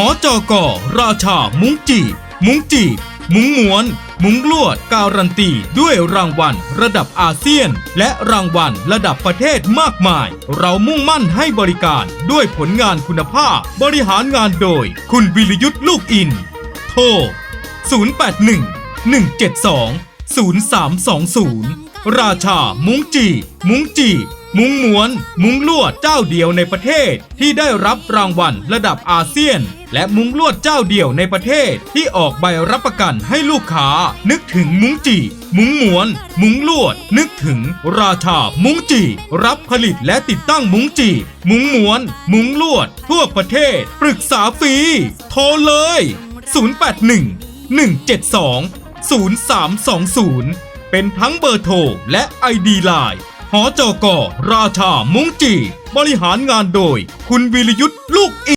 หอจอกอราชา มุ้งจีบมุ้งจีบมุ้งม้วน มุ้งลวด การันตี ด้วยรางวัล ระดับอาเซียน และรางวัลระดับประเทศมากมาย เรามุ่งมั่นให้บริการด้วยผลงานคุณภาพ บริหารงานโดย คุณวิรยุทธ์ลูกอิน โทร 081 172 0320ราชา มุ้งจี มุ้งจี มุ้งม้วน มุ้งลวด เจ้าเดียวในประเทศที่ได้รับรางวัลระดับอาเซียน และมุ้งลวดเจ้าเดียวในประเทศที่ออกใบรับประกันให้ลูกค้า นึกถึงมุ้งจีมุ้งม้วน มุ้งลวด นึกถึง ราชา มุ้งจี รับผลิตและติดตั้งมุ้งจี มุ้งม้วน มุ้งลวด ทั่วประเทศ ปรึกษาฟรี โทรเลย 081 172 0320 เป็นทั้งเบอร์โทรและไอดีไลน์หอจอกอราชา มุ้งจี บริหารงานโดย คุณวิรยุทธ์ลูกอิ